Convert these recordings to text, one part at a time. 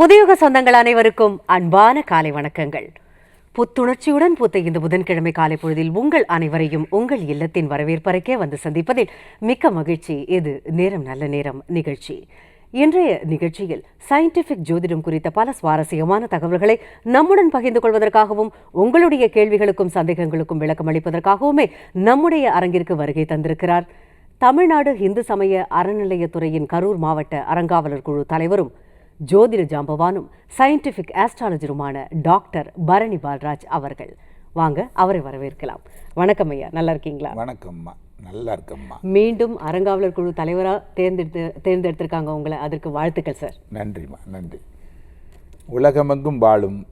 புதியுக சொந்தங்கள் அனைவருக்கும் அன்பான காலை வணக்கங்கள். புத்துணர்ச்சியுடன் பூத்த இந்த புதன்கிழமை காலை பொழுதில் உங்கள் அனைவரையும் உங்கள் இல்லத்தின் வரவேற்பறைக்கே வந்து சந்திப்பதில் மிக்க மகிழ்ச்சி. இது நேரம் நல்ல நேரம் நிகழ்ச்சி. இன்றைய நிகழ்ச்சியில் சயின்டிபிக் ஜோதிடம் குறித்த பல சுவாரஸ்யமான தகவல்களை நம்முடன் பகிர்ந்து கொள்வதற்காகவும் உங்களுடைய கேள்விகளுக்கும் சந்தேகங்களுக்கும் விளக்கம் அளிப்பதற்காகவுமே நம்முடைய அரங்கிற்கு வருகை தந்திருக்கிறார். தமிழ்நாடு இந்து சமய அறநிலையத்துறையின் கரூர் மாவட்ட அறங்காவலர் குழு தலைவரும் ஜோதிட ஜாம்பவானும் சயின்டிபிக் ஆஸ்ட்ராலஜருமான டாக்டர் பரணி பால்ராஜ் அவர்கள். வாங்க அவரை வரவேற்கலாம். வணக்கம் ஐயா நல்லா இருக்கீங்களா? வணக்கம்மா நல்லா இருக்கம்மா. மீண்டும் அறங்காவலர் குழு தலைவரா தேர்ந்தெடுத்து தேர்ந்தெடுத்திருக்காங்க உங்களை. அதற்கு வாழ்த்துக்கள் சார். நன்றிம்மா நன்றி. உலகமெங்கும் வாழும்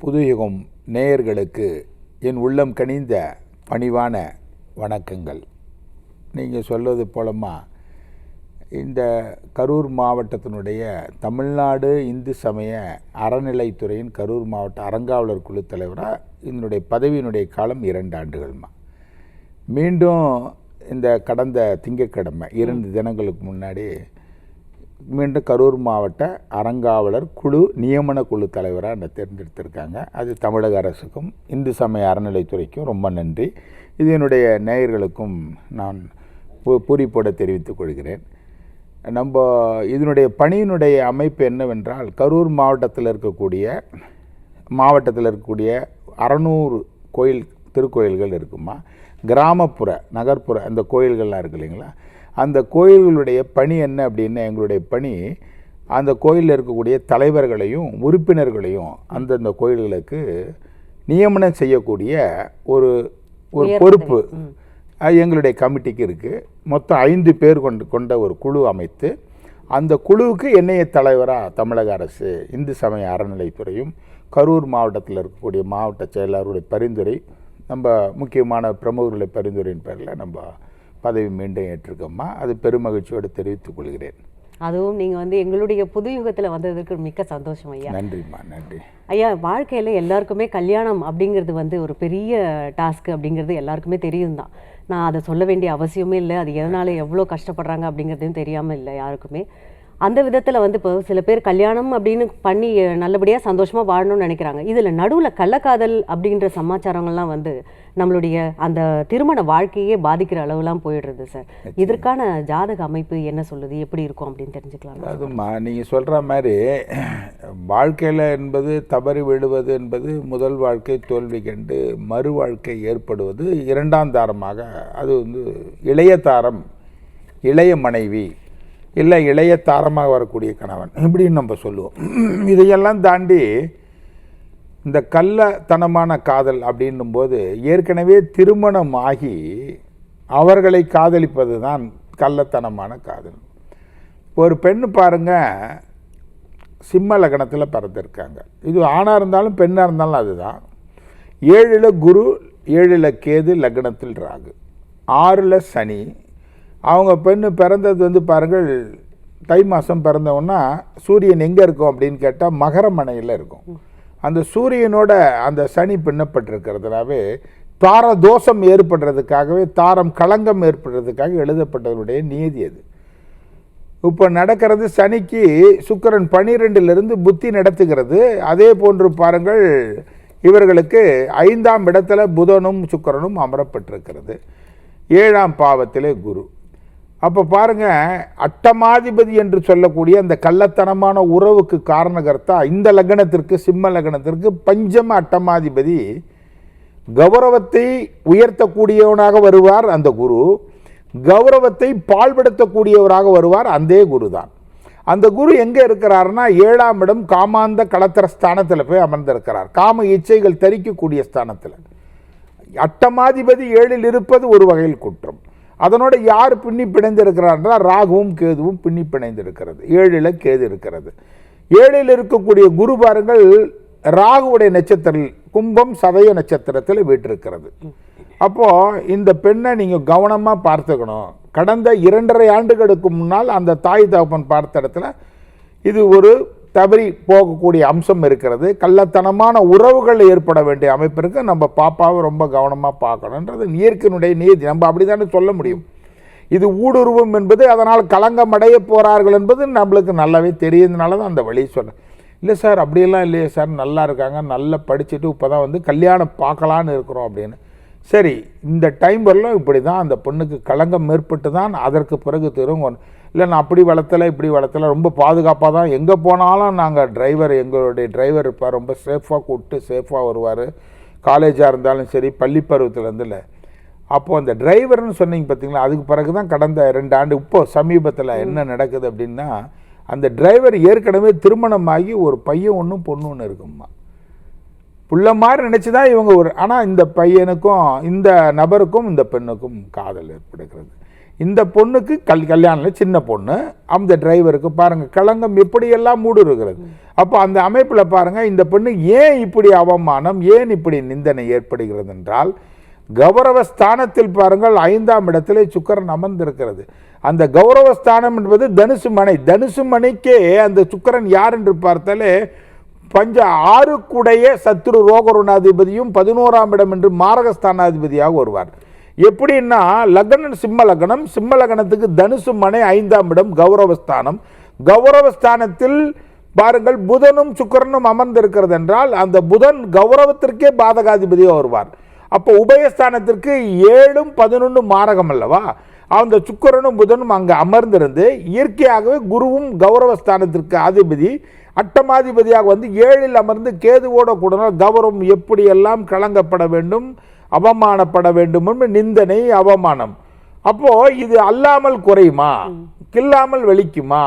புதுயுகம் நேயர்களுக்கு என் உள்ளம் கனிந்த பணிவான வணக்கங்கள். நீங்கள் சொல்வது போலம்மா இந்த கரூர் மாவட்டத்தினுடைய தமிழ்நாடு இந்து சமய அறநிலைத்துறையின் கரூர் மாவட்ட அறங்காவலர் குழு தலைவராக இதனுடைய பதவியினுடைய காலம் இரண்டு ஆண்டுகள்மா. மீண்டும் இந்த கடந்த திங்கட்கிழமை இரண்டு தினங்களுக்கு முன்னாடி மீண்டும் கரூர் மாவட்ட அறங்காவலர் குழு நியமன குழு தலைவராக என்னை தேர்ந்தெடுத்திருக்காங்க. அது தமிழக அரசுக்கும் இந்து சமய அறநிலைத்துறைக்கும் ரொம்ப நன்றி. இது என்னுடைய நேயர்களுக்கும் நான் பூரிப்போட தெரிவித்துக் கொள்கிறேன். நம்ம இதனுடைய பணியினுடைய அமைப்பு என்னவென்றால் கரூர் மாவட்டத்தில் இருக்கக்கூடிய மாவட்டத்தில் இருக்கக்கூடிய அறநூறு கோயில் திருக்கோயில்கள் இருக்குமா? கிராமப்புற நகர்ப்புற அந்த கோயில்கள்லாம் இருக்கு இல்லைங்களா? அந்த கோயில்களுடைய பணி என்ன அப்படின்னா எங்களுடைய பணி அந்த கோயிலில் இருக்கக்கூடிய தலைவர்களையும் உறுப்பினர்களையும் அந்தந்த கோயில்களுக்கு நியமனம் செய்யக்கூடிய ஒரு ஒரு பொறுப்பு. எங்களுடைய கமிட்டிக்கு இருக்குது மொத்தம் ஐந்து பேர் கொண்டு கொண்ட ஒரு குழு அமைத்து அந்த குழுவுக்கு என்னைய தலைவராக தமிழக அரசு இந்து சமய அறநிலைத்துறையும் கரூர் மாவட்டத்தில் இருக்கக்கூடிய மாவட்ட செயலாளருடைய பரிந்துரை நம்ம முக்கியமான பிரமுகர்களுடைய பரிந்துரையின் பேரில் நம்ம பதவி மீண்டும் ஏற்றிருக்கோம்மா. அது பெருமகிழ்ச்சியோடு தெரிவித்துக் கொள்கிறேன். அதுவும் நீங்க வந்து எங்களுடைய புது யுகத்துல வந்ததற்கு மிக்க சந்தோஷம் ஐயா. நன்றிம்மா நன்றி. ஐயா வாழ்க்கையில எல்லாருக்குமே கல்யாணம் அப்படிங்கிறது வந்து ஒரு பெரிய டாஸ்க் அப்படிங்கிறது எல்லாருக்குமே தெரியும் தான் நான் அதை சொல்ல வேண்டிய அவசியமே இல்லை. அது எதனால எவ்வளோ கஷ்டப்படுறாங்க அப்படிங்கிறதையும் தெரியாம இல்லை யாருக்குமே. அந்த விதத்துல வந்து இப்போ சில பேர் கல்யாணம் அப்படின்னு பண்ணி நல்லபடியா சந்தோஷமா வாழணும்னு நினைக்கிறாங்க. இதுல நடுவுல கள்ளக்காதல் அப்படின்ற சமாச்சாரங்கள்லாம் வந்து நம்மளுடைய அந்த திருமண வாழ்க்கையே பாதிக்கிற அளவுலாம் போயிடுறது சார். இதற்கான ஜாதக அமைப்பு என்ன சொல்லுது? எப்படி இருக்கும் அப்படின்னு தெரிஞ்சுக்கலாம் அதுமா நீங்கள் சொல்கிற மாதிரி வாழ்க்கையில் என்பது தவறி விழுவது என்பது முதல் வாழ்க்கை தோல்வி கண்டு மறு வாழ்க்கை ஏற்படுவது இரண்டாம் தாரமாக அது வந்து இளைய தாரம் இளைய மனைவி இல்லை இளைய தாரமாக வரக்கூடிய கணவன். இப்படின்னு நம்ம சொல்லுவோம். இதையெல்லாம் தாண்டி இந்த கள்ளத்தனமான காதல் அப்படின்னும் போது ஏற்கனவே திருமணம் ஆகி அவர்களை காதலிப்பது தான் கள்ளத்தனமான காதல். ஒரு பெண்ணு பாருங்க சிம்ம லக்னத்தில் பிறந்திருக்காங்க. இது ஆணாக இருந்தாலும் பெண்ணாக இருந்தாலும் அதுதான். ஏழில் குரு ஏழில் கேது லக்னத்தில் ராகு. ஆறில் சனி அவங்க பெண்ணு பிறந்தது வந்து பாருங்கள் தை மாதம் பிறந்தவொன்னா சூரியன் எங்கே இருக்கும் அப்படின்னு கேட்டால் மகரமனையில் இருக்கும். அந்த சூரியனோட அந்த சனி பின்னப்பட்டிருக்கிறதுனாவே தார தோஷம் ஏற்படுறதுக்காகவே தாரம் களங்கம் ஏற்படுறதுக்காக எழுதப்பட்டதனுடைய நீதி அது. இப்போ நடக்கிறது சனிக்கு சுக்கிரன் பனிரெண்டிலிருந்து புத்தி நடத்துகிறது. அதே போன்று பாருங்கள் இவர்களுக்கு ஐந்தாம் இடத்துல புதனும் சுக்கிரனும் அமரப்பட்டிருக்கிறது. ஏழாம் பாவத்திலே குரு. அப்போ பாருங்கள் அட்டமாதிபதி என்று சொல்லக்கூடிய அந்த கள்ளத்தனமான உறவுக்கு காரணகர்த்தா இந்த லக்னத்திற்கு சிம்ம லக்னத்திற்கு பஞ்சம அட்டமாதிபதி. கௌரவத்தை உயர்த்தக்கூடியவனாக வருவார் அந்த குரு. கௌரவத்தை பால்படுத்தக்கூடியவராக வருவார் அந்த குரு தான் அந்த குரு எங்கே இருக்கிறாருன்னா ஏழாம் இடம் காமாந்த களத்திர ஸ்தானத்தில் போய் அமர்ந்திருக்கிறார். காம இச்சைகள் தரிக்கக்கூடிய ஸ்தானத்தில். அட்டமாதிபதி ஏழில் இருப்பது ஒரு வகையில் குற்றம். அதனோட யார் பின்னி பிணைந்திருக்கிறார்னா ராகுவும் கேதுவும் பின்னி பிணைந்திருக்கிறது. ஏழில் கேது இருக்கிறது. ஏழில் இருக்கக்கூடிய குரு பாருங்கள் ராகுவுடைய நட்சத்திரம் கும்பம் சதய நட்சத்திரத்தில் வீட்டிருக்கிறது அப்போது இந்த பெண்ணை நீங்கள் கவனமாக பார்த்துக்கணும். கடந்த இரண்டரை ஆண்டுகளுக்கு முன்னால் அந்த தாய் தகப்பன் பார்த்த இடத்துல இது ஒரு தவறி போகக்கூடிய அம்சம் இருக்கிறது. கள்ளத்தனமான உறவுகள் ஏற்பட வேண்டிய அமைப்பிற்கு நம்ம பாப்பாவை ரொம்ப கவனமாக பார்க்கணுன்றது இயற்கையினுடைய நீதி. நம்ம அப்படித்தானே சொல்ல முடியும். இது ஊடுருவம் என்பது அதனால் களங்கம் அடைய போகிறார்கள் என்பது நம்மளுக்கு நல்லாவே தெரியுதுனால தான் அந்த வழி சொன்னேன் இல்லை சார் அப்படியெல்லாம் இல்லையே சார். நல்லா இருக்காங்க நல்லா படிச்சுட்டு இப்போ தான் வந்து கல்யாணம் பார்க்கலான்னு இருக்கிறோம் அப்படின்னு. சரி இந்த டைம் வரலாம் இப்படி தான் அந்த பொண்ணுக்கு களங்கம் மேற்பட்டு தான் அதற்கு பிறகு திரும்ப இல்லை நான் அப்படி வளர்த்தல இப்படி வளர்த்தல ரொம்ப பாதுகாப்பாக தான் எங்கே போனாலும் நாங்கள் டிரைவர் எங்களுடைய டிரைவர் இருப்பார் ரொம்ப சேஃபாக கூப்பிட்டு சேஃபாக வருவார். காலேஜாக இருந்தாலும் சரி பள்ளி பருவத்துலேருந்துல அப்போது அந்த டிரைவர்னு சொன்னீங்க பார்த்தீங்களா அதுக்கு பிறகு தான் கடந்த ரெண்டு ஆண்டு இப்போ சமீபத்தில் என்ன நடக்குது அப்படின்னா அந்த டிரைவர் ஏற்கனவே திருமணமாகி ஒரு பையன் ஒன்றும் பொண்ணு ஒன்று இருக்கும்மா. புள்ள மாதிரி நினச்சி தான் இவங்க ஒரு ஆனால் இந்த பையனுக்கும் இந்த நபருக்கும் இந்த பெண்ணுக்கும் காதல் ஏற்படுகிறது. இந்த பொண்ணுக்கு கல் கல்யாணம் சின்ன பொண்ணு அந்த டிரைவருக்கு பாருங்கள் களங்கம் எப்படியெல்லாம் மூடு இருக்கிறது அப்போ அந்த அமைப்பில் பாருங்கள் இந்த பெண்ணு ஏன் இப்படி அவமானம் ஏன் இப்படி நிந்தனை ஏற்படுகிறது என்றால் கௌரவ ஸ்தானத்தில் பாருங்கள் ஐந்தாம் இடத்திலே சுக்கரன் அமர்ந்திருக்கிறது. அந்த கௌரவ ஸ்தானம் என்பது தனுசு மனை தனுசு மனைக்கே அந்த சுக்கரன் யார் என்று பார்த்தாலே பஞ்ச ஆறுக்குடைய சத்ரு ரோகருணாதிபதியும் பதினோராம் இடம் என்று மாரகஸ்தானாதிபதியாக வருவார். எப்படின்னா லக்னம் சிம்ம லக்னம் சிம்ம லக்னத்துக்கு தனுசு மனை ஐந்தாம் இடம் கௌரவஸ்தானம். கௌரவஸ்தானத்தில் பாருங்கள் புதனும் சுக்கரனும் அமர்ந்திருக்கிறது என்றால் அந்த புதன் கௌரவத்திற்கே பாதகாதிபதியாக வருவார். அப்போ உபயஸ்தானத்திற்கு ஏழும் பதினொன்று மாரகம் அல்லவா? அந்த சுக்கிரனும் புதனும் அங்கே அமர்ந்திருந்து இயற்கையாகவே குருவும் கௌரவஸ்தானத்திற்கு அதிபதி அட்டமாதிபதியாக வந்து ஏழில் அமர்ந்து கேதுவோட கூட கௌரவம் எப்படியெல்லாம் கலங்கப்பட வேண்டும் அவமானப்பட வேண்டும் என்று நிந்தனை அவமானம். அப்போ இது அல்லாமல் குறையுமா? கில்லாமல் வெளிக்குமா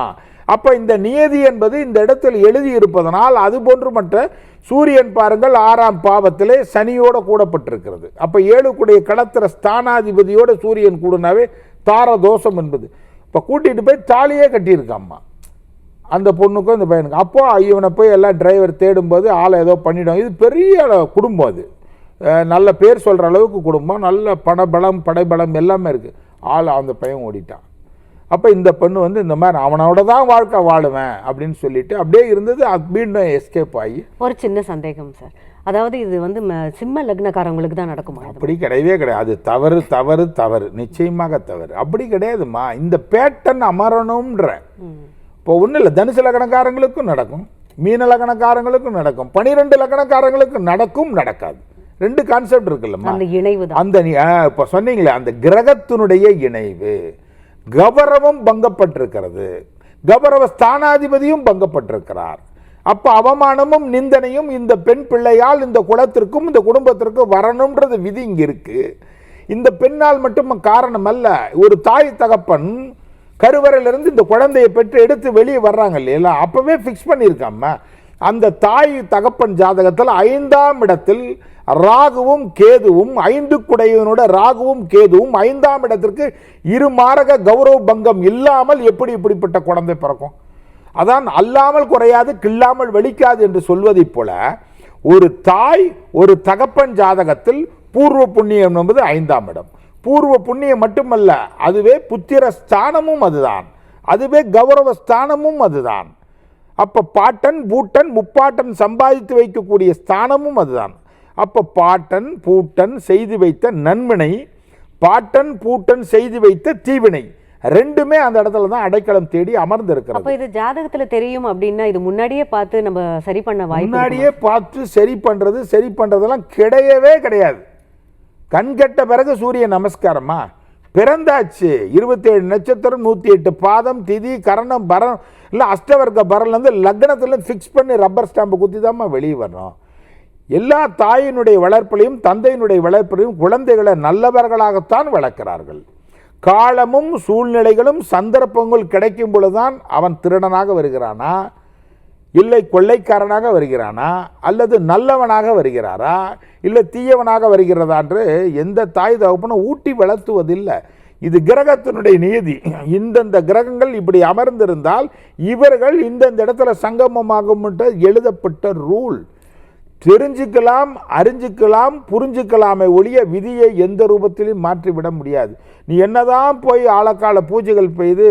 அப்ப இந்த நியதி என்பது இந்த இடத்தில் எழுதி இருப்பதனால் அது போன்று மற்ற சூரியன் பாருங்கள் ஆறாம் பாவத்திலே சனியோட கூடப்பட்டிருக்கிறது. அப்ப ஏழுக்குடைய களத்திர ஸ்தானாதிபதியோட சூரியன் கூடனாவே தார தோஷம் என்பது. இப்ப கூட்டிட்டு போய் தாலியே கட்டியிருக்காம்மா. அந்த பொண்ணுக்கும் இந்த பையனுக்கும். அப்போ இவனை போய் எல்லாம் டிரைவர் தேடும்போது ஆளை ஏதோ பண்ணிடும். இது பெரிய குடும்பம் அது. நல்ல பேர் சொல்கிற அளவுக்கு குடும்பம். நல்ல பணபலம் படைபலம் எல்லாமே இருக்குது ஆள் அந்த பையன் ஓடிட்டான். அப்போ இந்த பெண்ணு வந்து இந்த மாதிரி அவனோட தான் வாழ்க்கை வாழுவேன் அப்படின்னு சொல்லிட்டு அப்படியே இருந்தது. மீண்டும் எஸ்கேப் ஆகி. ஒரு சின்ன சந்தேகம் சார். அதாவது இது வந்து சிம்ம லக்னக்காரங்களுக்கு தான் நடக்குமா? அப்படி கிடையவே கிடையாது. அது தவறு தவறு தவறு. நிச்சயமாக தவறு. அப்படி கிடையாதும்மா. இந்த பேட்டன் அமரணும்ன்ற. ம். இப்போ ஒன்றும் இல்லை தனுசு லக்கணக்காரங்களுக்கும் நடக்கும் மீன லக்கணக்காரங்களுக்கும் நடக்கும் பனிரெண்டு லக்கணக்காரங்களுக்கும் நடக்கும் நடக்காது. ரெண்டு கான்செப்ட் இருக்குல்லம்மா அந்த இணைவு அந்த இப்போ சொன்னீங்களே அந்த கிரகத்தினுடைய இணைவு. கௌரவம் பங்கப்பட்டிருக்கிறது. கௌரவ ஸ்தானாதிபதியும் பங்கப்பட்டிருக்கிறார். அப்ப அவமானமும் நிந்தனையும் இந்த பெண் பிள்ளையால் இந்த குலத்திற்கும் இந்த குடும்பத்திற்கும் வரணும்ன்றது விதி இங்க இருக்கு. இந்த பெண்ணால் மட்டும் காரணம் அல்ல. ஒரு தாய் தகப்பன் கருவறையிலிருந்து இந்த குழந்தையை பெற்று எடுத்து வெளியே வர்றாங்க இல்லையா அப்போவே ஃபிக்ஸ் பண்ணியிருக்காம அந்த தாய் தகப்பன் ஜாதகத்தில் ஐந்தாம் இடத்தில் ராகுவும் கேதுவும் ஐந்து குடையவனோட ராகுவும் கேதுவும் ஐந்தாம் இடத்திற்கு இரு மாரக கௌரவ பங்கம் இல்லாமல் எப்படி இப்படிப்பட்ட குழந்தை பிறக்கும்? அதான் அல்லாமல் குறையாது கில்லாமல் வெளிக்காது என்று சொல்வதைப் போல ஒரு தாய் ஒரு தகப்பன் ஜாதகத்தில் பூர்வ புண்ணியம் என்பது ஐந்தாம் இடம். பூர்வ புண்ணியம் மட்டுமல்ல அதுவே புத்திர ஸ்தானமும் அதுதான். அதுவே கௌரவ ஸ்தானமும் அதுதான். அப்ப பாட்டன் பூட்டன் முப்பாட்டன் சம்பாதித்து வைக்கக்கூடிய ஸ்தானமும் அதுதான். அப்ப பாட்டன் பூட்டன் செய்து வைத்த நன்வினை பாட்டன் பூட்டன் செய்து வைத்த தீவினை ரெண்டுமே அந்த இடத்துல தான் அடைக்கலம் தேடி அமர்ந்திருக்கிறது. அப்ப இது ஜாதகத்துல தெரியும் அப்படின்னா இது முன்னாடியே பார்த்து நம்ம சரி பண்ண முன்னாடியே பார்த்து சரி பண்றது சரி பண்றதெல்லாம் கிடையவே கிடையாது. கண்கெட்ட பிறகு சூரிய நமஸ்காரமா? பிறந்தாச்சு. இருபத்தேழு நட்சத்திரம் நூற்றி எட்டு பாதம் திதி கரணம் பரம் இல்லை அஷ்டவர்க்க பரம்லேருந்து லக்னத்தில் ஃபிக்ஸ் பண்ணி ரப்பர் ஸ்டாம்பு குத்தி தாம்மா வெளியே வரணும் எல்லா தாயினுடைய வளர்ப்பிலையும் தந்தையினுடைய வளர்ப்பிலையும் குழந்தைகளை நல்லவர்களாகத்தான் வளர்க்கிறார்கள். காலமும் சூழ்நிலைகளும் சந்தர்ப்பங்கள் கிடைக்கும் பொழுதுதான் அவன் திருடனாக வருகிறானா? இல்லை கொள்ளைக்காரனாக வருகிறானா அல்லது நல்லவனாக வருகிறாரா இல்லை தீயவனாக வருகிறதா என்று எந்த தாய் தகப்பனும் ஊட்டி வளர்த்துவதில்லை. இது கிரகத்தினுடைய நியதி இந்தந்த கிரகங்கள் இப்படி அமர்ந்திருந்தால் இவர்கள் இந்தந்த இடத்துல சங்கமமாகும் எழுதப்பட்ட ரூல். தெரிஞ்சுக்கலாம் அறிஞ்சிக்கலாம் புரிஞ்சுக்கலாமே ஒழிய விதியை எந்த ரூபத்திலையும் மாற்றிவிட முடியாது. நீ என்னதான் போய் ஆழக்கால பூஜைகள் பெய்து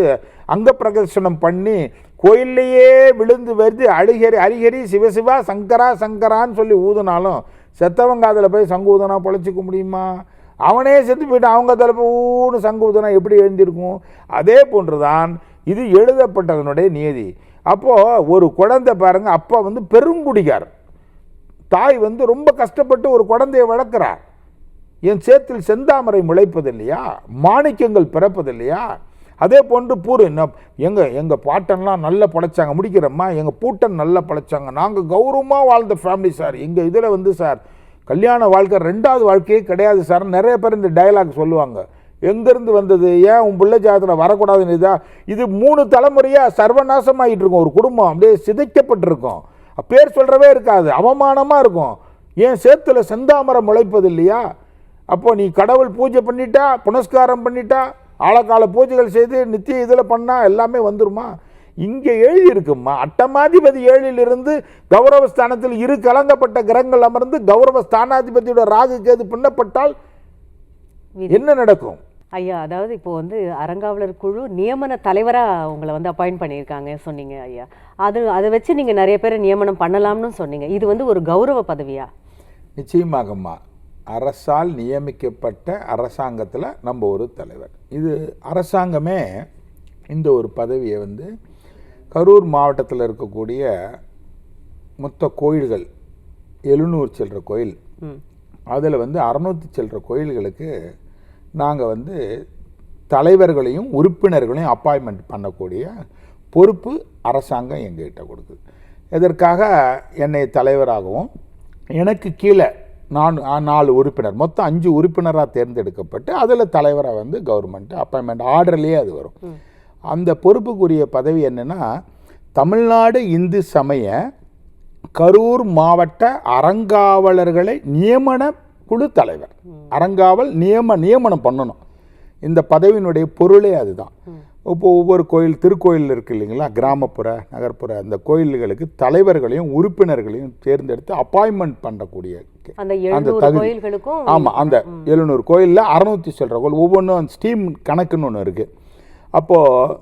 அங்க பிரதர்சனம் பண்ணி கோயில்லையே விழுந்து வருது அழிகரி அரிகரி சிவசிவா சங்கரா சங்கரான்னு சொல்லி ஊதுனாலும் செத்தவங்க அதில் போய் சங்கு ஊதுனா பொழைச்சிக்க முடியுமா? அவனே செத்து போயிட்டு அவங்க அதில் போய் ஊன்னு சங்கு ஊதனா எப்படி எழுந்திருக்கும்? அதே போன்றுதான் இது எழுதப்பட்டதனுடைய நியதி. அப்போது ஒரு குழந்தை பாருங்கள் அப்பா வந்து பெருங்குடிகார். தாய் வந்து ரொம்ப கஷ்டப்பட்டு ஒரு குழந்தையை வளர்க்குறார். என் சேத்தில் செந்தாமரை முளைப்பதில்லையா? மாணிக்கங்கள் பிறப்பதில்லையா? அதே போன்று பூரு எங்கள் எங்கள் பாட்டன்லாம் நல்லா படைச்சாங்க முடிக்கிறம்மா எங்கள் பூட்டன் நல்லா படைச்சாங்க. நாங்கள் கௌரவமாக வாழ்ந்த ஃபேமிலி சார் எங்கள் இதில் வந்து சார் கல்யாண வாழ்க்கை ரெண்டாவது வாழ்க்கையே கிடையாது சார் நிறைய பேர் இந்த டயலாக் சொல்லுவாங்க. எங்கேருந்து வந்தது? ஏன் உன் பிள்ளை ஜாதத்தில் வரக்கூடாதுன்னு இதா? இது மூணு தலைமுறையாக சர்வநாசமாகிட்டு இருக்கும். ஒரு குடும்பம் அப்படியே சிதைக்கப்பட்டிருக்கும். பேர் சொல்கிறவே இருக்காது. அவமானமாக இருக்கும். ஏன் சேத்துல செந்தாமரம் முளைப்பது இல்லையா? அப்போ நீ கடவுள் பூஜை பண்ணிட்டா புனஸ்காரம் பண்ணிட்டா ஆழக்கால பூஜைகள் செய்து நித்திய இதில் பண்ணால் எல்லாமே வந்துருமா? இங்கே எழுதி இருக்குமா? அட்டமாதிபதி ஏழிலிருந்து கௌரவ ஸ்தானத்தில் இரு கலங்கப்பட்ட கிரகங்கள் அமர்ந்து கௌரவ ஸ்தானாதிபதியோட ராகு கேது பின்னப்பட்டால் என்ன நடக்கும்? ஐயா அதாவது இப்போ வந்து அறங்காவலர் குழு நியமன தலைவரா உங்களை வந்து அப்பாயிண்ட் பண்ணியிருக்காங்க சொன்னீங்க ஐயா. அது அதை வச்சு நீங்க நிறைய பேரை நியமனம் பண்ணலாம்னு சொன்னீங்க. இது வந்து ஒரு கௌரவ பதவியா? நிச்சயமாகம்மா. அரசால் நியமிக்கப்பட்ட அரசாங்கத்தில் நம்ம ஒரு தலைவர். இது அரசாங்கமே இந்த ஒரு பதவியை வந்து கரூர் மாவட்டத்தில் இருக்கக்கூடிய மொத்த கோயில்கள் எழுநூறு சில்லற கோயில். அதில் வந்து அறநூற்றி சில்லற கோயில்களுக்கு நாங்கள் வந்து தலைவர்களையும் உறுப்பினர்களையும் அப்பாயின்மெண்ட் பண்ணக்கூடிய பொறுப்பு அரசாங்கம் எங்ககிட்ட கொடுக்குது. இதற்காக என்னை தலைவராகவும் எனக்கு கீழே நான் நாலு உறுப்பினர் மொத்தம் அஞ்சு உறுப்பினராக தேர்ந்தெடுக்கப்பட்டு அதில் தலைவராக வந்து கவர்மெண்ட் அப்பாயின்மெண்ட் ஆர்டர்லேயே அது வரும். அந்த பொறுப்புக்குரிய பதவி என்னென்னா தமிழ்நாடு இந்து சமய கரூர் மாவட்ட அறங்காவலர்களை நியமன குழு தலைவர். அறங்காவல் நியம நியமனம் பண்ணணும். இந்த பதவியினுடைய பொருளே அதுதான். இப்போ ஒவ்வொரு கோயில் திருக்கோயில் இருக்கு இல்லைங்களா? கிராமப்புற நகர்ப்புற அந்த கோயில்களுக்கு தலைவர்களையும் உறுப்பினர்களையும் தேர்ந்தெடுத்து அப்பாயின்மெண்ட் பண்ணக்கூடிய அந்த தகுதி. கோயில்களுக்கும் ஆமாம் அந்த எழுநூறு கோயிலில் அறநூற்றி சில்லற கோயில் ஒவ்வொன்றும் ஸ்டீம் கணக்குன்னு ஒன்று இருக்குது அப்போது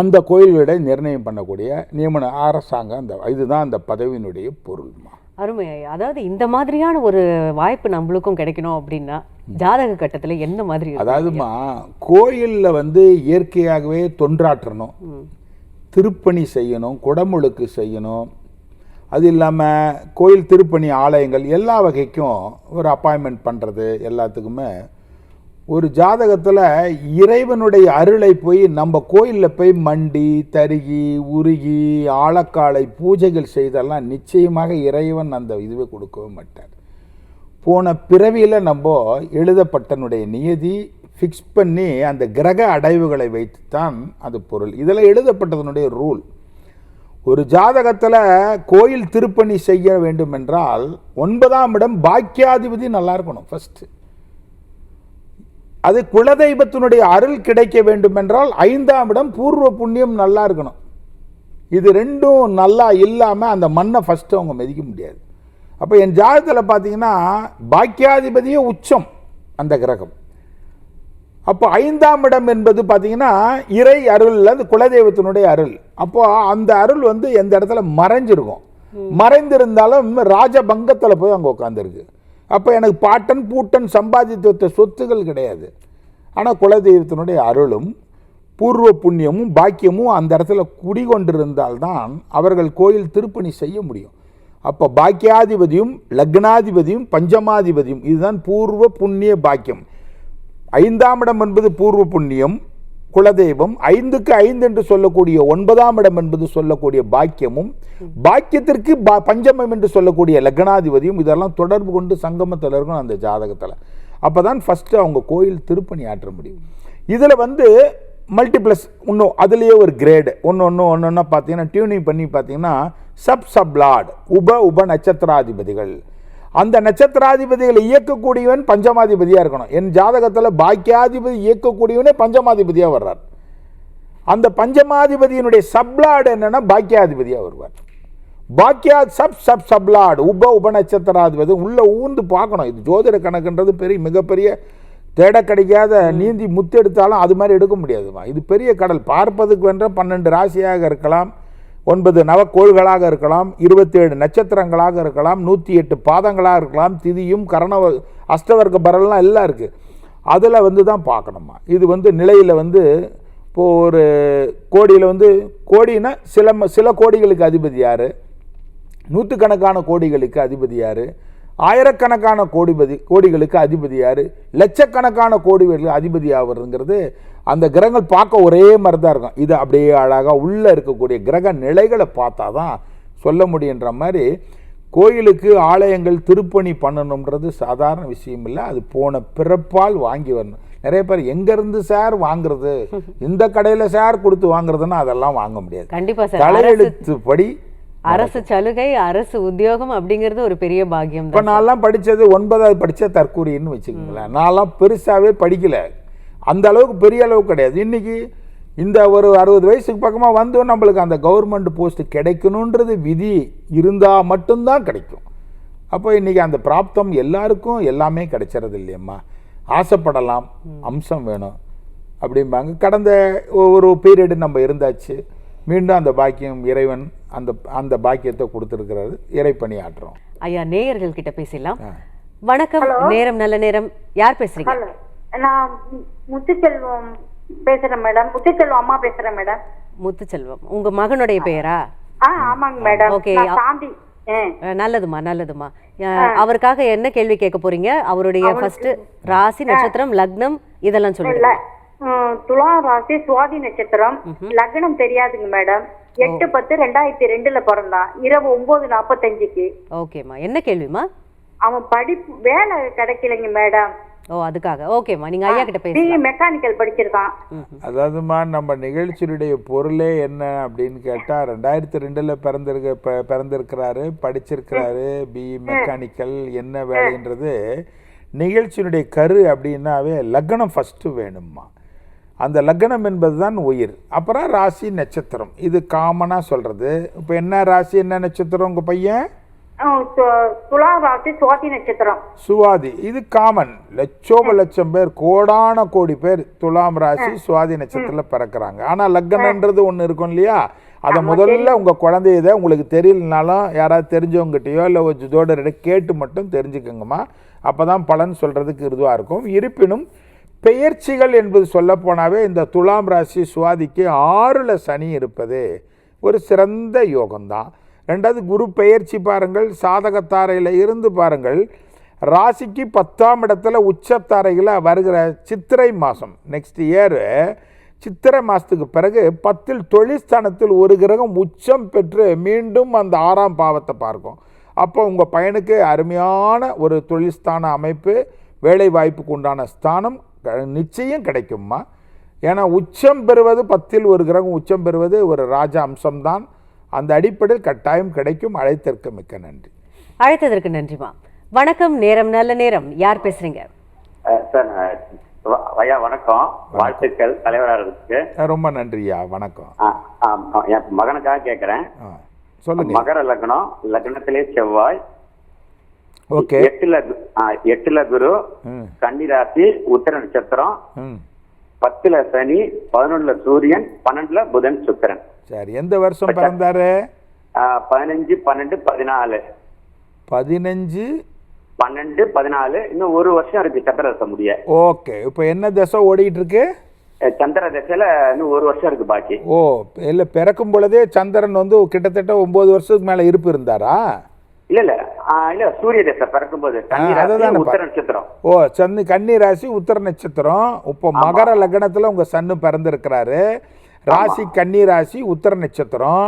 அந்த கோயில்களை நிர்ணயம் பண்ணக்கூடிய நியமன அரசாங்கம் அந்த இதுதான் அந்த பதவியினுடைய பொருள்மா. அருமை அதாவது இந்த மாதிரியான ஒரு வாய்ப்பு நம்மளுக்கும் கிடைக்கணும் அப்படின்னா ஜாதக கட்டத்துல என்ன மாதிரி? அதாவதுமா கோயிலில் வந்து இயற்கையாகவே தொன்றாற்றணும். திருப்பணி செய்யணும் குடமுழுக்கு செய்யணும் அது இல்லாமல் கோயில் திருப்பணி ஆலயங்கள் எல்லா வகைக்கும் ஒரு அப்பாயின்மெண்ட் பண்ணுறது எல்லாத்துக்குமே ஒரு ஜாதகத்தில் இறைவனுடைய அருளை போய் நம்ம கோயிலில் போய் மண்டி தருகி உருகி ஆழக்காலை பூஜைகள் செய்தெல்லாம் நிச்சயமாக இறைவன் அந்த இதுவை கொடுக்கவே மாட்டார். போன பிறவியில் நம்ம எழுதப்பட்டனுடைய நியதி ஃபிக்ஸ் பண்ணி அந்த கிரக அடைவுகளை வைத்து தான் அது பொருள். இதில் எழுதப்பட்டதனுடைய ரூல் ஒரு ஜாதகத்தில் கோயில் திருப்பணி செய்ய வேண்டும் என்றால் ஒன்பதாம் இடம் பாக்கியாதிபதி நல்லா இருக்கணும் ஃபஸ்ட்டு அது குலதெய்வத்தினுடைய அருள் கிடைக்க வேண்டும் என்றால் ஐந்தாம் இடம் பூர்வ புண்ணியம் நல்லா இருக்கணும். இது ரெண்டும் நல்லா இல்லாமல் அந்த மண்ணை ஃபஸ்ட்டு அவங்க மிதிக்க முடியாது. அப்போ என் ஜாதகத்தில் பார்த்தீங்கன்னா பாக்கியாதிபதியே உச்சம் அந்த கிரகம். அப்போ ஐந்தாம் இடம் என்பது பார்த்தீங்கன்னா இறை அருள் அது குலதெய்வத்தினுடைய அருள். அப்போ அந்த அருள் வந்து எந்த இடத்துல மறைஞ்சிருக்கும். மறைந்திருந்தாலும் ராஜபங்கத்தில் போய் அங்கே உட்காந்துருக்கு அப்போ எனக்கு பாட்டன் பூட்டன் சம்பாதித்து வைத்த சொத்துகள் கிடையாது. ஆனால் குலதெய்வத்தினுடைய அருளும் பூர்வ புண்ணியமும் பாக்கியமும் அந்த இடத்துல குடிகொண்டிருந்தால்தான் அவர்கள் கோயில் திருப்பணி செய்ய முடியும். அப்போ பாக்கியாதிபதியும் லக்னாதிபதியும் பஞ்சமாதிபதியும் இதுதான் பூர்வ புண்ணிய பாக்கியம். ஐந்தாம் இடம் என்பது பூர்வ புண்ணியம் குலதெய்வம் ஐந்துக்கு ஐந்து என்று சொல்லக்கூடிய ஒன்பதாம் இடம் என்பது சொல்லக்கூடிய பாக்கியமும் பாக்கியத்திற்கு பா- பஞ்சமம் என்று சொல்லக்கூடிய லக்னாதிபதியும் இதெல்லாம் தொடர்பு கொண்டு சங்கமத்தில் இருக்கணும் அந்த ஜாதகத்தில். அப்போ தான் ஃபஸ்ட்டு அவங்க கோயில் திருப்பணி ஆற்ற முடியும். இதில் வந்து மல்டிப்ளஸ் இன்னும் அதுலேயே ஒரு கிரேடு ஒன்று ஒன்று ஒன்று ஒன்றா பார்த்தீங்கன்னா டியூனிங் பண்ணி பார்த்தீங்கன்னா சப் சப்லாட் உப உப நட்சத்திராதிபதிகள். அந்த நட்சத்திராதிபதிகளை இயக்கக்கூடியவன் பஞ்சமாதிபதியாக இருக்கணும். என் ஜாதகத்தில் பாக்கியாதிபதி இயக்கக்கூடியவனே பஞ்சமாதிபதியாக வர்றார். அந்த பஞ்சமாதிபதியினுடைய சப்லாட் என்னன்னா பாக்கியாதிபதியாக வருவார். பாக்கியா சப் சப் சப்லாட் உப உப நட்சத்திராதிபதி உள்ள ஊந்து பார்க்கணும். இது ஜோதிட கணக்குன்றது பெரிய மிகப்பெரிய தேட கிடைக்காத நீந்தி முத்தெடுத்தாலும் அது மாதிரி எடுக்க முடியாதுமா. இது பெரிய கடல். பார்ப்பதுக்கு வென்ற பன்னெண்டு ராசியாக இருக்கலாம். ஒன்பது நவக்கோள்களாக இருக்கலாம் இருபத்தேழு நட்சத்திரங்களாக இருக்கலாம் நூற்றி எட்டு பாதங்களாக இருக்கலாம் திதியும் கரணவ அஷ்டவர்க்க பரல்லாம் எல்லாம் இருக்குது அதில் வந்து தான் பார்க்கணுமா? இது வந்து நிலையில் வந்து இப்போது ஒரு கோடியில் வந்து கோடின்னா சில ம- சில கோடிகளுக்கு அதிபதி யார்? நூற்றுக்கணக்கான கோடிகளுக்கு அதிபதி யார்? ஆயிரக்கணக்கான கோடிபதி கோடிகளுக்கு அதிபதி யார்? லட்சக்கணக்கான கோடிகளுக்கு அதிபதி ஆவதுங்கிறது அந்த கிரகங்கள் பார்க்க ஒரே மாதிரி தான் இருக்கும். இது அப்படியே அழகாக உள்ளே இருக்கக்கூடிய கிரக நிலைகளை பார்த்தா தான் சொல்ல முடியுன்ற மாதிரி கோயிலுக்கு ஆலயங்கள் திருப்பணி பண்ணணுன்றது சாதாரண விஷயம் இல்லை. அது போன பிறப்பால் வாங்கி வரணும். நிறைய பேர் எங்கேருந்து சார் வாங்குறது? இந்த கடையில் சார் கொடுத்து வாங்குறதுன்னா அதெல்லாம் வாங்க முடியாது. தலையெழுத்துப்படி அரசு சலுகை அரசு உத்தியோகம் அப்படிங்கிறது ஒரு பெரிய பாக்கியம் இப்போ நான்லாம் படித்தது ஒன்பதாவது படித்த தற்கூரின்னு வச்சுக்கோங்களேன். நான்லாம் பெருசாகவே படிக்கல. அந்த அளவுக்கு பெரிய அளவுக்கு கிடையாது. இன்னைக்கு இந்த ஒரு அறுபது வயசுக்கு பக்கமாக வந்து நம்மளுக்கு அந்த கவர்மெண்ட் போஸ்ட் கிடைக்கணுன்றது விதி இருந்தால் மட்டும்தான் கிடைக்கும். அப்போ இன்னைக்கு அந்த பிராப்தம் எல்லாருக்கும் எல்லாமே கிடைச்சிறது இல்லையம்மா. ஆசைப்படலாம் அம்சம் வேணும் அப்படிம்பாங்க. கடந்த ஒரு பீரியடு நம்ம இருந்தாச்சு. மீண்டும் அந்த பாக்கியம் இறைவன் அந்த அந்த பாக்கியத்தை கொடுத்துருக்கிறாரு இறைப்பணி ஆற்றுறோம் ஐயா நேயர்கள் கிட்ட பேசலாம் வணக்கம். நேரம் நல்ல நேரம். யார் பேசுறீங்க? நான் முத்துச்செல்வம் பேசுறேன் மேடம். முத்துச்செல்வம் அம்மா பேசுறேன் மேடம். முத்துச்செல்வம். உங்க மகனுடைய பெயரா ஆ ஆமாங்க மேடம். நான் சாந்தி. நல்லதுமா நல்லதுமா அவருக்காக என்ன கேள்வி கேட்க போறீங்க? அவருடைய ஃபர்ஸ்ட் ராசி நட்சத்திரம் லக்னம் இதெல்லாம் சொல்லுங்க. துலா ராசி சுவாதி நட்சத்திரம். லக்னம் தெரியாதுங்க மேடம். எட்டு பத்து ரெண்டாயிரத்தி ரெண்டுல பிறந்தான் இரவு ஒன்பது நாப்பத்தஞ்சுக்கு. ஓகேம்மா. என்ன கேள்விமா அவன் படிப்பு வேலை கிடைக்கலைங்க மேடம். ஓ அதுக்காக. ஓகேம்மா நீங்க ஐயா கிட்ட பேசலாம் மெக்கானிக்கல் படிச்சிருக்கான். அதாவதுமா நம்ம நிகழ்ச்சியினுடைய பொருளே என்ன அப்படின்னு கேட்டால் ரெண்டாயிரத்தி ரெண்டில் பிறந்திருக்க ப- பிறந்திருக்கிறாரு படிச்சிருக்கிறாரு பிஇ மெக்கானிக்கல் என்ன வேலைன்றது. நிகழ்ச்சியினுடைய கரு அப்படின்னாவே லக்னம் ஃபஸ்ட்டு வேணும்மா. அந்த லக்னம் என்பது தான் உயிர். அப்புறம் ராசி நட்சத்திரம். இது காமனாக சொல்கிறது இப்போ என்ன ராசி என்ன நட்சத்திரம் உங்கள் பையன்? துலா ராசி சுவாதி நட்சத்திரம். சுவாதி. இது காமன் லட்சோப லட்சம் பேர் கோடான கோடி பேர் துலாம் ராசி சுவாதி நட்சத்திரத்தில் பிறக்கிறாங்க. ஆனால் லக்னன்றது ஒன்று இருக்கும் இல்லையா? அதை முதல்ல உங்கள் குழந்தையதை உங்களுக்கு தெரியலனாலும் யாராவது தெரிஞ்சவங்ககிட்டயோ இல்லை ஒரு ஜோடர்கிட்ட கேட்டு மட்டும் தெரிஞ்சுக்கோங்கம்மா. அப்போ தான் பலன் சொல்கிறதுக்கு இதுவாக இருக்கும். இருப்பினும் பெயர்ச்சிகள் என்பது சொல்லப்போனாவே இந்த துலாம் ராசி சுவாதிக்கு ஆறில் சனி இருப்பது ஒரு சிறந்த யோகம்தான். ரெண்டாவது குரு பெயர்ச்சி பாருங்கள் சாதகத்தாரையில் இருந்து பாருங்கள். ராசிக்கு பத்தாம் இடத்துல உச்சத்தாரையில் வருகிற சித்திரை மாதம் நெக்ஸ்ட் இயரு சித்திரை மாதத்துக்கு பிறகு பத்தில் தொழிற்ஸ்தானத்தில் ஒரு கிரகம் உச்சம் பெற்று மீண்டும் அந்த ஆறாம் பாவத்தை பார்க்கும். அப்போ உங்கள் பையனுக்கு அருமையான ஒரு தொழில்ஸ்தான அமைப்பு வேலை வாய்ப்புக்கு உண்டான ஸ்தானம் நிச்சயம் கிடைக்கும்மா. ஏன்னா உச்சம் பெறுவது பத்தில் ஒரு கிரகம் உச்சம் பெறுவது ஒரு ராஜ அம்சம்தான். அந்த அடிப்படையில் கட்டாயம் கிடைக்கும். அழைத்திருக்க மிக்க நன்றி. அழைத்ததற்கு நன்றிமா. வணக்கம் நேரம் நல்ல நேரம். யார் பேசுறீங்க? சார் ஐயா வணக்கம். வாழ்த்துக்கள் அஹ் ரொம்ப நன்றியா வணக்கம். என் மகனுக்காக கேட்கிறேன். சொல்லுங்க. மகர லக்னம் லக்னத்திலே செவ்வாய் ஓகே. எட்டுல எட்டுல குரு ம். கன்னிராசி உத்தர நட்சத்திரம் பத்துல சனி பதினொன்னுல சூரியன் பன்னெண்டுல புதன் சுக்கிரன். சரி எந்த வருஷம் பிறந்தாரு? பதினஞ்சு பன்னெண்டு பதினாலு. பதினஞ்சு? பன்னெண்டு பதினாலு இன்னும் ஒரு வருஷம் இருக்கு சந்திர தசை முடிய. ஓகே இப்போ என்ன தசை ஓடிட்டு இருக்கு சந்திர தசையில இன்னும் ஒரு வருஷம் இருக்கு பாக்கி. ஓ இல்லை பிறக்கும் பொழுதே சந்திரன் வந்து கிட்டத்தட்ட ஒன்பது வருஷத்துக்கு மேலே இருப்பு இருந்தாரா? இல்ல இல்ல. இல்ல சூரிய தசை பிறக்கும்போது உத்தர நட்சத்திரம். ஓ சன்னு கன்னி ராசி உத்தர நட்சத்திரம். இப்போ மகர லக்னத்தில் உங்கள் சன்னு பிறந்திருக்கிறாரு. ராசி கன்னி ராசி உத்தர நட்சத்திரம்.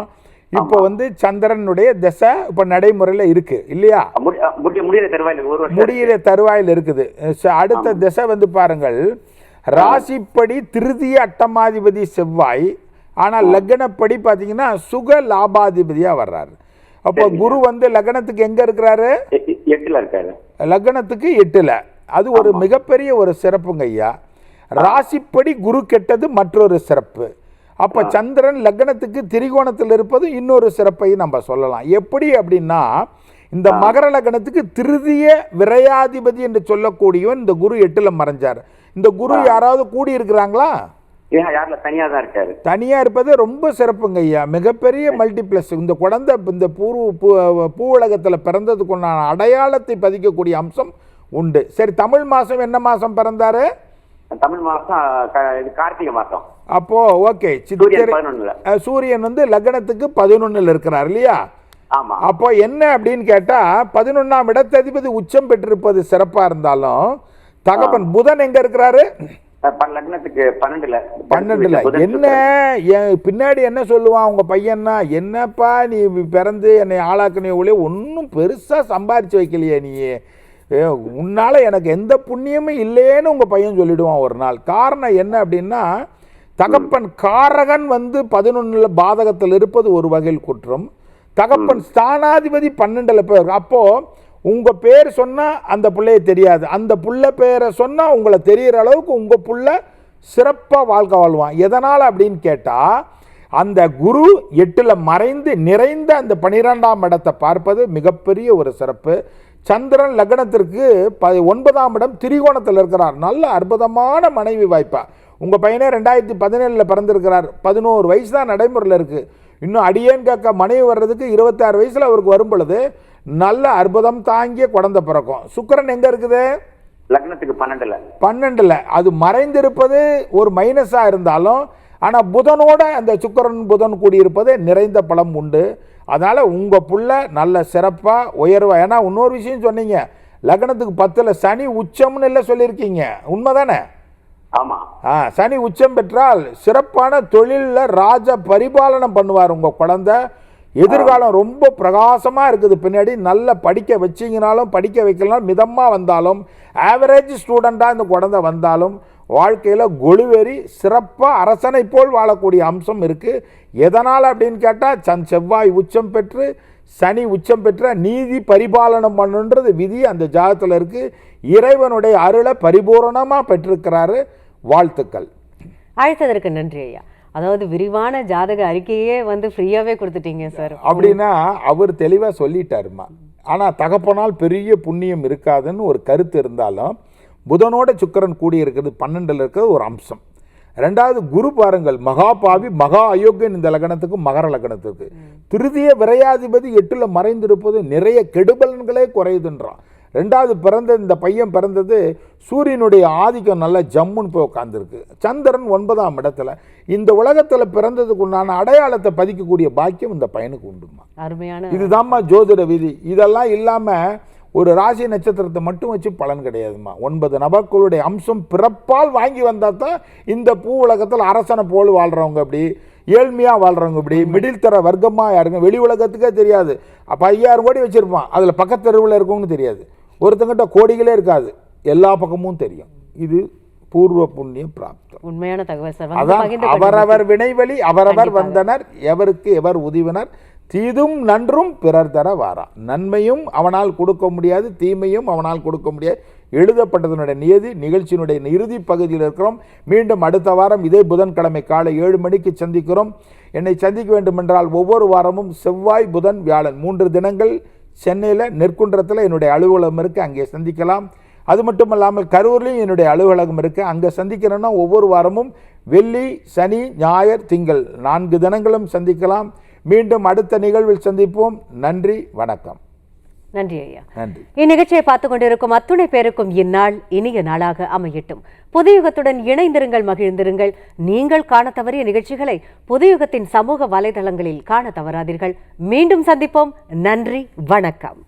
இப்போ வந்து சந்திரனுடைய தசை இப்போ நடைமுறையில் இருக்கு இல்லையா? முடியிற தருவாயில் இருக்குது. அடுத்த திசை வந்து பாருங்கள். ராசிப்படி திருதிய அட்டமாதிபதி செவ்வாய். ஆனால் லக்னப்படி பார்த்தீங்கன்னா சுக லாபாதிபதியாக வர்றாரு. அப்போ குரு வந்து லக்னத்துக்கு எங்கே இருக்கிறாரு? எட்டுல இருக்காரு. லக்னத்துக்கு எட்டுல. அது ஒரு மிகப்பெரிய ஒரு சிறப்புங்க ஐயா. ராசிப்படி குரு கெட்டது மற்றொரு சிறப்பு. அப்ப சந்திரன் லக்னத்துக்கு திரிகோணத்தில் இருப்பது இன்னொரு சிறப்பை நம்ம சொல்லலாம். எப்படி அப்படின்னா இந்த மகர லக்னத்துக்கு திருதிய விரையாதிபதி என்று சொல்லக்கூடியவன் இந்த குரு எட்டுல மறைஞ்சார். இந்த குரு யாராவது கூடி இருக்கிறாங்களா யாருல? தனியா தான் இருக்காரு. தனியாக இருப்பது ரொம்ப சிறப்புங்க ஐயா. மிகப்பெரிய மல்டிப்ளஸ். இந்த குழந்தை இந்த பூர்வ பூ உலகத்தில் பிறந்ததுக்குண்டான அடையாளத்தை பதிக்கக்கூடிய அம்சம் உண்டு. சரி தமிழ் மாதம் என்ன மாதம் பிறந்தாரு? தமிழ் மாசம் இது கார்த்திகை மாசம். அப்போ ஓகே. சூரியன் சித்திரை சூரியன் வந்து லக்னத்துக்கு பதினொன்னுல இருக்கிறார் இல்லையா? ஆமா. அப்போ என்ன அப்படின்னு கேட்டா பதினொன்னாம் இடத்ததிபதி உச்சம் பெற்றிருப்பது சிறப்பா இருந்தாலும் தகப்பன் புதன் எங்க இருக்கிறாரு? லக்னத்துக்கு பன்னெண்டுல. பன்னெண்டுல. என்ன? என் பின்னாடி என்ன சொல்லுவான் உங்க பையன்னா? என்னப்பா நீ பிறந்து என்னை ஆளாக்குனே ஒளி ஒன்றும் பெருசா சம்பாரிச்சு வைக்கலையே நீ. உன்னால எனக்கு எந்த புண்ணியமும் இல்லையேன்னு உங்க பையன் சொல்லிடுவான் ஒரு நாள். காரணம் என்ன அப்படின்னா தகப்பன் காரகன் வந்து பதினொன்னுல பாதகத்தில் இருப்பது ஒரு வகையில் குற்றம். தகப்பன் ஸ்தானாதிபதி பன்னெண்டுல பேர் அப்போ உங்கள் பேர் சொன்னால் அந்த பிள்ளைய தெரியாது. அந்த பிள்ளை பேரை சொன்னால் உங்களை தெரிகிற அளவுக்கு உங்கள் பிள்ளை சிறப்பாக வாழ்க்கை வாழ்வான். எதனால் அப்படின்னு கேட்டால் அந்த குரு எட்டில் மறைந்து நிறைந்த அந்த பனிரெண்டாம் இடத்தை பார்ப்பது மிகப்பெரிய ஒரு சிறப்பு. சந்திரன் லக்னத்திற்கு ப ஒன்பதாம் இடம் திரிகோணத்தில் இருக்கிறார். நல்ல அற்புதமான மனைவி வாய்ப்பா. உங்கள் பையனே ரெண்டாயிரத்தி பதினேழில் பிறந்திருக்கிறார். பதினோரு வயசு தான் நடைமுறையில் இருக்குது இன்னும் அடியேன் கேட்க மனைவி வர்றதுக்கு இருபத்தாறு வயசில் அவருக்கு வரும் பொழுது நல்ல அற்புதம் தாங்கிய குழந்தை பிறக்கும். சுக்கிரன் எங்க இருக்குது? லக்னத்துக்கு பன்னெண்டுல. பன்னெண்டுல. அது மறைந்திருப்பது ஒரு மைனஸா இருந்தாலும் ஆனா புதனோட அந்த சுக்கிரன் புதன் கூடியிருப்பது நிறைந்த பலம் உண்டு. அதனால உங்க புள்ள நல்ல சிறப்பா உயர்வா ஏன்னா இன்னொரு விஷயம் சொன்னீங்க. லக்னத்துக்கு பத்துல சனி உச்சம்னு இல்லை சொல்லியிருக்கீங்க. உண்மைதானே? ஆமா. ஆ சனி உச்சம் பெற்றால் சிறப்பான தொழிலில் ராஜ பரிபாலனம் பண்ணுவார் உங்கள் குழந்தை. எதிர்காலம் ரொம்ப பிரகாசமாக இருக்குது. பின்னாடி நல்ல படிக்க வச்சிங்கனாலும் படிக்க வைக்கலாம் மிதமாக வந்தாலும் ஆவரேஜ் ஸ்டூடெண்ட்டாக இந்த குழந்தை வந்தாலும் வாழ்க்கையில் கொழுவெறி சிறப்பாக அரசனை போல் வாழக்கூடிய அம்சம் இருக்குது எதனால் அப்படின்னு கேட்டால் சன் செவ்வாய் உச்சம் பெற்று சனி உச்சம் பெற்ற நீதி பரிபாலனம் பண்ணுன்றது விதி அந்த ஜாதகத்தில் இருக்குது இறைவனுடைய அருளை பரிபூரணமாக பெற்றிருக்கிறாரு. வாழ்த்துக்கள். அழைத்ததற்கு நன்றி ஐயா. அதாவது விரிவான ஜாதக அறிக்கையே வந்து ஃப்ரீயாவே கொடுத்துட்டீங்க சார் அப்படின்னா அவர் தெளிவாக சொல்லிட்டாருமா. ஆனால் தகப்பனால் பெரிய புண்ணியம் இருக்காதுன்னு ஒரு கருத்து இருந்தாலும் புதனோட சுக்கிரன் கூடி இருக்கிறது பன்னெண்டில் இருக்கிறது ஒரு அம்சம். ரெண்டாவது குரு பாருங்கள் மகா பாவி மகா அயோக்கியன் இந்த லக்னத்துக்கு மகர லக்னத்துக்கு திருதிய விரையாதிபதி எட்டுல மறைந்திருப்பது நிறைய கெடுபலன்களே குறையுதுன்றான். ரெண்டாவது பிறந்த இந்த பையன் பிறந்தது சூரியனுடைய ஆதிக்கம் நல்ல ஜம்முன்னு போய் உட்காந்துருக்கு சந்திரன் ஒன்பதாம் இடத்துல. இந்த உலகத்தில் பிறந்ததுக்கு உண்டான அடையாளத்தை பதிக்கக்கூடிய பாக்கியம் இந்த பையனுக்கு உண்டுமா? அருமையான இதுதாம்மா ஜோதிட விதி. இதெல்லாம் இல்லாமல் ஒரு ராசி நட்சத்திரத்தை மட்டும் வச்சு பலன் கிடையாதும்மா. ஒன்பது நபர்களுடைய அம்சம் பிறப்பால் வாங்கி வந்தால் தான் இந்த பூ உலகத்தில் அரசனை போல் வாழ்கிறவங்க அப்படி ஏழ்மையாக வாழ்கிறவங்க இப்படி மிடில் தர வர்க்கமாக யாருங்க? வெளி உலகத்துக்கே தெரியாது. அப்போ ஐயாயிரம் கோடி வச்சுருப்பான். அதில் பக்கத்தெருவில் இருக்கவங்க தெரியாது. ஒருத்தங்கிட்ட கோடிகளே இருக்காது. எல்லா பக்கமும் தெரியும். இது பூர்வ புண்ணிய பிராப்தம். உண்மையான தகவல் அதான் அவரவர் வினைவழி அவரவர். வந்தனர் எவருக்கு எவர் உதவினர் தீதும் நன்றும் பிறர் தர வாரா. நன்மையும் அவனால் கொடுக்க முடியாது தீமையும் அவனால் கொடுக்க முடியாது. எழுதப்பட்டதனுடைய நியதி நிகழ்ச்சியினுடைய இறுதி பகுதியில் இருக்கிறோம். மீண்டும் அடுத்த வாரம் இதே புதன்கிழமை காலை ஏழு மணிக்கு சந்திக்கிறோம். என்னை சந்திக்க வேண்டுமென்றால் ஒவ்வொரு வாரமும் செவ்வாய் புதன் வியாழன் மூன்று தினங்கள் சென்னையில் நெற்குன்றத்தில் என்னுடைய அலுவலகம் இருக்குது அங்கே சந்திக்கலாம். அது மட்டும் இல்லாமல் கரூர்லேயும் என்னுடைய அலுவலகம் இருக்குது அங்கே சந்திக்கிறேன்னா ஒவ்வொரு வாரமும் வெள்ளி சனி ஞாயிறு திங்கள் நான்கு தினங்களும் சந்திக்கலாம். மீண்டும் அடுத்த நிகழ்வில் சந்திப்போம். நன்றி வணக்கம். நன்றி ஐயா. நன்றி. இந்நிகழ்ச்சியை பார்த்துக் கொண்டிருக்கும் அத்துணை பேருக்கும் இந்நாள் இனிய நாளாக அமையட்டும். புதுயுகத்துடன் இணைந்திருங்கள் மகிழ்ந்திருங்கள். நீங்கள் காண தவறிய நிகழ்ச்சிகளை புதுயுகத்தின் சமூக வலைதளங்களில் காண தவறாதீர்கள். மீண்டும் சந்திப்போம். நன்றி வணக்கம்.